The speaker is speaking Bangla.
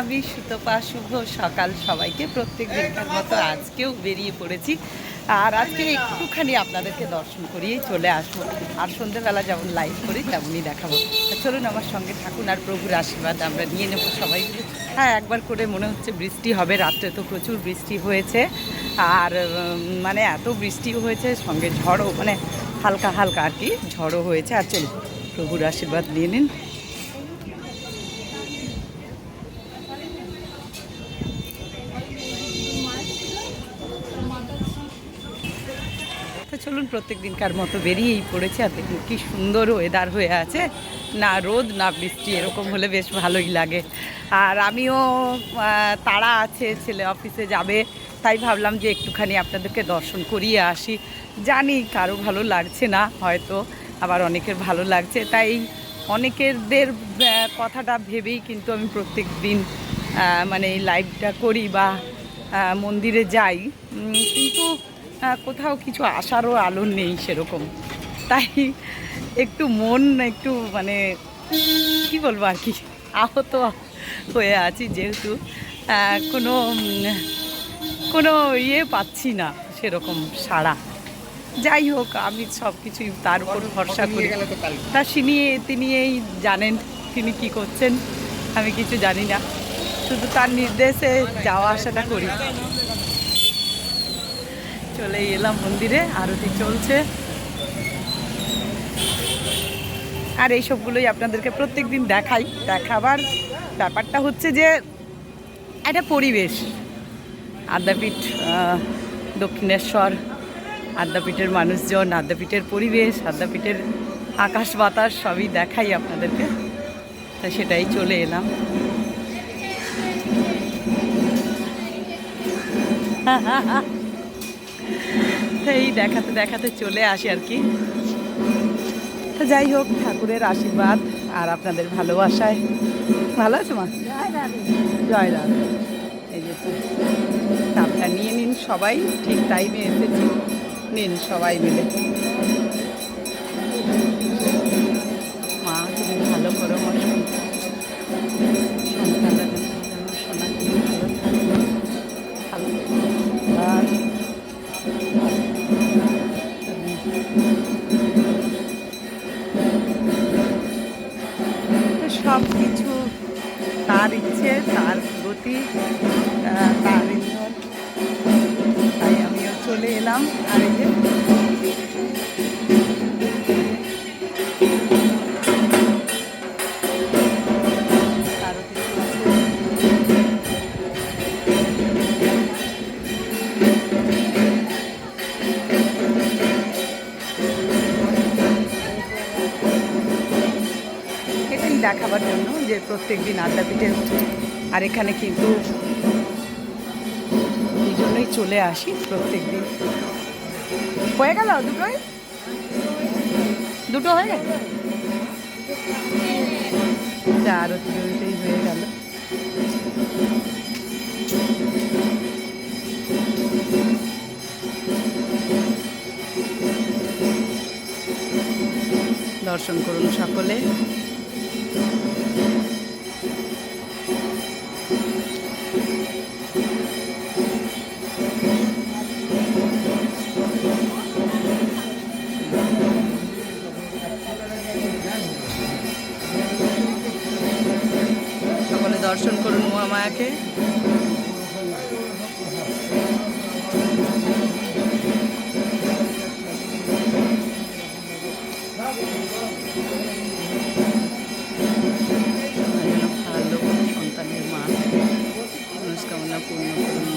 আমি সুতপা, শুভ সকাল সবাইকে। প্রত্যেক দিনকার মতো আজকেও বেরিয়ে পড়েছি। আর আজকে একটুখানি আপনাদেরকে দর্শন করিয়েই চলে আসব। আর সন্ধ্যেবেলা যেমন লাইভ করি, তেমনই দেখাবো। চলুন আমার সঙ্গে থাকুন আর প্রভুর আশীর্বাদ আমরা নিয়ে নেব সবাই। হ্যাঁ একবার করে মনে হচ্ছে বৃষ্টি হবে, রাত্রে তো প্রচুর বৃষ্টি হয়েছে। আর মানে এত বৃষ্টি হয়েছে, সঙ্গে ঝড়ও মানে হালকা হালকা আর কি ঝড়ও হয়েছে। আর চলুন, প্রভুর আশীর্বাদ নিয়ে নিন। চলুন প্রত্যেক দিনকার মতো বেরিয়েই পড়েছে আর দেখুন কি সুন্দর ওয়েদার হয়ে আছে। না রোদ, না বৃষ্টি, এরকম হলে বেশ ভালোই লাগে। আর আমিও তাড়া আছে, ছেলে অফিসে যাবে, তাই ভাবলাম যে একটুখানি আপনাদেরকে দর্শন করিয়ে আসি। জানি কারও ভালো লাগছে না, হয়তো আবার অনেকের ভালো লাগছে, তাই অনেকেরদের কথাটা ভেবেই কিন্তু আমি প্রত্যেক দিন মানে এই লাইভটা করি বা মন্দিরে যাই। কিন্তু কোথাও কিছু আসারও আলো নেই সেরকম। তাই একটু মন একটু মানে কি বলব আর কি আহত হয়ে আছি যেহেতু। কোনো কোনো ইয়ে পাচ্ছি না সেরকম সাড়া। যাই হোক আমি সব কিছুই তার উপর ভরসা করি। তা তিনি তিনি এই জানেন তিনি কি করছেন আমি কিছু জানি না। শুধু তার নির্দেশে যাওয়া আসাটা করি। চলে এলাম মন্দিরে, আরতি চলছে। আর এই সবগুলোই আপনাদেরকে প্রত্যেক দিন দেখাই, দেখাবার ব্যাপারটা হচ্ছে যে একটা পরিবেশ। আদ্যাপীঠ দক্ষিণেশ্বর, আদ্যাপীঠের মানুষজন, আদ্যাপীঠের পরিবেশ, আদ্যাপীঠের আকাশ বাতাস সবই দেখাই আপনাদেরকে। তা সেটাই চলে এলাম। তো এই দেখাতে দেখাতে চলে আসি আর কি। তো যাই হোক ঠাকুরের আশীর্বাদ আর আপনাদের ভালোবাসায়। ভালো আছে মা? জয় রাধা। এই যে কাপটা নিয়ে নিন সবাই ঠিক টাইমে এসেছি। নিন সবাই মিলে। মা তুমি ভালো করো সন্তানরা তুমি ভালো থাকো। ভালো সব কিছু তার ইচ্ছে তার গতি তার তাই আমিও চলে এলাম। আর এটাই দেখাবার জন্য যে প্রত্যেক দিন আড্ডাপিঠে আর এখানে কিন্তু এই জন্যই চলে আসি প্রত্যেক দিন। হয়ে গেল দুটোই? দুটো হয়ে গেল? যা আরও দুটোই হয়ে গেল। দর্শন করুন সকলে। সকলে দর্শন করুন মহামায়াকে Thank you. Música